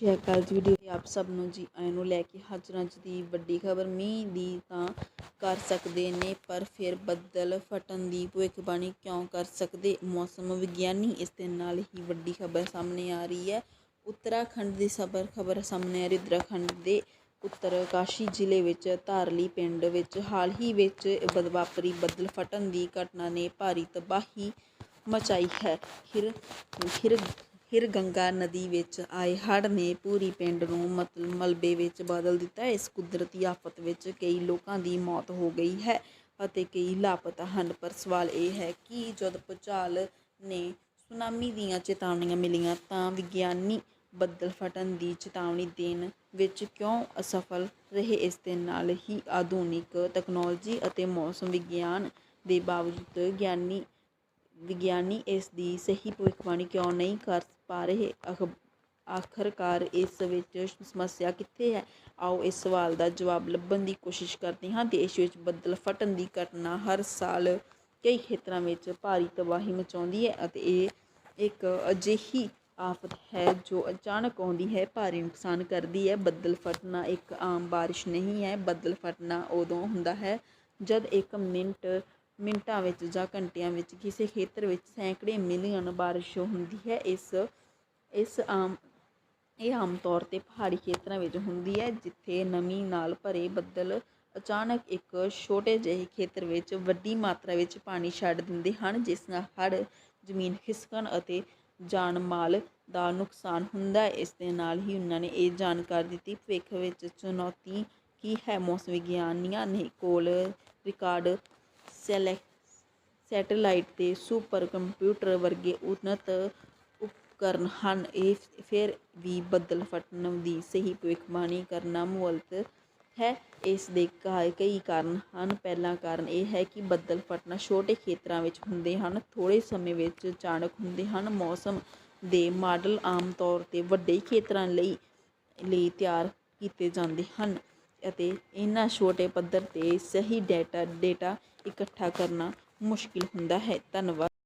ਸ਼੍ਰੀ ਅਕਾਲ ਜੀ ਵੀਡੀਓ ਆਪ ਸਭ ਨੂੰ ਜੀ, ਆਇਆਂ ਨੂੰ ਲੈ ਕੇ ਹਾਜ਼ਰ ਅੱਜ ਦੀ ਵੱਡੀ ਖਬਰ, ਮੀਂਹ ਦੀ ਤਾਂ ਕਰ ਸਕਦੇ ਨੇ, ਪਰ ਫਿਰ ਬੱਦਲ ਫਟਣ ਦੀ ਭਵਿੱਖਬਾਣੀ ਕਿਉਂ ਕਰ ਸਕਦੇ? ਮੌਸਮ ਵਿਗਿਆਨੀ ਇਸ ਦੇ ਨਾਲ ਹੀ ਵੱਡੀ ਖਬਰ ਸਾਹਮਣੇ ਆ ਰਹੀ ਹੈ। ਉੱਤਰਾਖੰਡ ਦੀ ਸਬਰ ਖਬਰ ਸਾਹਮਣੇ ਆ ਰਹੀ, ਉੱਤਰਾਖੰਡ ਦੇ ਉੱਤਰਕਾਸ਼ੀ ਜ਼ਿਲ੍ਹੇ ਵਿੱਚ ਧਾਰਲੀ ਪਿੰਡ ਵਿੱਚ ਹਾਲ ਹੀ ਵਿੱਚ ਬਦ ਵਾਪਰੀ ਬੱਦਲ ਫਟਣ ਦੀ ਘਟਨਾ ਨੇ ਭਾਰੀ ਤਬਾਹੀ ਮਚਾਈ ਹੈ। ਫਿਰ ਫਿਰ ਹਿਰ ਗੰਗਾ ਨਦੀ ਵਿੱਚ ਆਏ ਹੜ੍ਹ ਨੇ ਪੂਰੀ ਪਿੰਡ ਨੂੰ ਮਤਲਬ ਮਲਬੇ ਵਿੱਚ ਬਦਲ ਦਿੱਤਾ। ਇਸ ਕੁਦਰਤੀ ਆਫਤ ਵਿੱਚ ਕਈ ਲੋਕਾਂ ਦੀ ਮੌਤ ਹੋ ਗਈ ਹੈ ਅਤੇ ਕਈ ਲਾਪਤਾ ਹਨ। ਪਰ ਸਵਾਲ ਇਹ ਹੈ ਕਿ ਜਦ ਭੂਚਾਲ ਨੇ ਸੁਨਾਮੀ ਦੀਆਂ ਚੇਤਾਵਨੀਆਂ ਮਿਲੀਆਂ ਤਾਂ ਵਿਗਿਆਨੀ ਬੱਦਲ ਫਟਣ ਦੀ ਚੇਤਾਵਨੀ ਦੇਣ ਵਿੱਚ ਕਿਉਂ ਅਸਫਲ ਰਹੇ? ਇਸ ਦੇ ਨਾਲ ਹੀ ਆਧੁਨਿਕ ਤਕਨਾਲੋਜੀ ਅਤੇ ਮੌਸਮ ਵਿਗਿਆਨ ਦੇ ਬਾਵਜੂਦ ਗਿਆਨੀ, ਵਿਗਿਆਨੀ ਇਸ ਦੀ ਸਹੀ ਭਵਿੱਖਬਾਣੀ ਕਿਉਂ ਨਹੀਂ ਕਰ ਪਾ ਰਹੇ ਅਖ- ਆਖਰਕਾਰ ਇਸ ਵਿੱਚ ਸਮੱਸਿਆ ਕਿੱਥੇ ਹੈ? ਆਓ ਇਸ ਸਵਾਲ ਦਾ ਜਵਾਬ ਲੱਭਣ ਦੀ ਕੋਸ਼ਿਸ਼ ਕਰਦੇ ਹਾਂ ਦੇਸ਼ ਵਿੱਚ ਬੱਦਲ ਫਟਣ ਦੀ ਘਟਨਾ ਹਰ ਸਾਲ ਕਈ ਖੇਤਰਾਂ ਵਿੱਚ ਭਾਰੀ ਤਬਾਹੀ ਮਚਾਉਂਦੀ ਹੈ ਅਤੇ ਇਹ ਇੱਕ ਅਜਿਹੀ ਆਫਤ ਹੈ ਜੋ ਅਚਾਨਕ ਆਉਂਦੀ ਹੈ, ਭਾਰੀ ਨੁਕਸਾਨ ਕਰਦੀ ਹੈ। ਬੱਦਲ ਫਟਣਾ ਇੱਕ ਆਮ ਬਾਰਿਸ਼ ਨਹੀਂ ਹੈ। ਬੱਦਲ ਫਟਣਾ ਉਦੋਂ ਹੁੰਦਾ ਹੈ ਜਦ ਇੱਕ ਮਿੰਟ ਮਿੰਟਾਂ ਵਿੱਚ ਜਾਂ ਘੰਟਿਆਂ ਵਿੱਚ ਕਿਸੇ ਖੇਤਰ ਵਿੱਚ ਸੈਂਕੜੇ ਮਿਲੀਅਨ ਬਾਰਿਸ਼ ਹੁੰਦੀ ਹੈ। ਇਸ ਇਸ ਆਮ, ਇਹ ਆਮ ਤੌਰ 'ਤੇ ਪਹਾੜੀ ਖੇਤਰਾਂ ਵਿੱਚ ਹੁੰਦੀ ਹੈ, ਜਿੱਥੇ ਨਮੀ ਨਾਲ ਭਰੇ ਬੱਦਲ ਅਚਾਨਕ ਇੱਕ ਛੋਟੇ ਜਿਹੇ ਖੇਤਰ ਵਿੱਚ ਵੱਡੀ ਮਾਤਰਾ ਵਿੱਚ ਪਾਣੀ ਛੱਡ ਦਿੰਦੇ ਹਨ, ਜਿਸ ਨਾਲ ਹੜ੍ਹ, ਜ਼ਮੀਨ ਖਿਸਕਣ ਅਤੇ ਜਾਨ ਮਾਲ ਦਾ ਨੁਕਸਾਨ ਹੁੰਦਾ ਹੈ। ਇਸ ਦੇ ਨਾਲ ਹੀ ਉਹਨਾਂ ਨੇ ਇਹ ਜਾਣਕਾਰੀ ਦਿੱਤੀ, ਭਵਿੱਖ ਵਿੱਚ ਚੁਣੌਤੀ ਕੀ ਹੈ? ਮੌਸਮ ਵਿਗਿਆਨੀਆਂ ਨੇ ਕੋਲ ਰਿਕਾਰਡ ਸੈਲੈਕ ਸੈਟੇਲਾਈਟ ਤੇ ਸੁਪਰ ਕੰਪਿਊਟਰ ਵਰਗੇ ਉન્નਤ ਉਪਕਰਨ ਹਨ। ਇਹ ਫਿਰ ਵੀ ਬੱਦਲ ਫਟਣ ਦੀ ਸਹੀ ਭਵਿੱਖਬਾਣੀ ਕਰਨਾ ਮੁਅੱਤਲ ਹੈ। ਇਸ ਦੇ ਕਾ- ਕਈ ਕਾਰਨ ਹਨ। ਪਹਿਲਾ ਕਾਰਨ ਇਹ ਹੈ ਕਿ ਬੱਦਲ ਫਟਣਾ ਛੋਟੇ ਖੇਤਰਾਂ ਵਿੱਚ ਹੁੰਦੇ ਹਨ। ਥੋੜ੍ਹੇ ਸਮੇਂ ਵਿੱਚ ਅਚਾਨਕ ਹੁੰਦੇ ਹਨ। ਮੌਸਮ ਦੇ ਮਾਡਲ ਆਮ ਤੌਰ 'ਤੇ ਵੱਡੇ ਖੇਤਰਾਂ ਲਈ ਲਈ ਤਿਆਰ ਕੀਤੇ ਜਾਂਦੇ ਹਨ। ਅਤੇ ਇਹਨਾਂ ਛੋਟੇ ਪੱਧਰ 'ਤੇ ਸਹੀ ਡੇਟਾ ਡੇਟਾ ਇਕੱਠਾ ਕਰਨਾ ਮੁਸ਼ਕਿਲ ਹੁੰਦਾ ਹੈ। ਧੰਨਵਾਦ।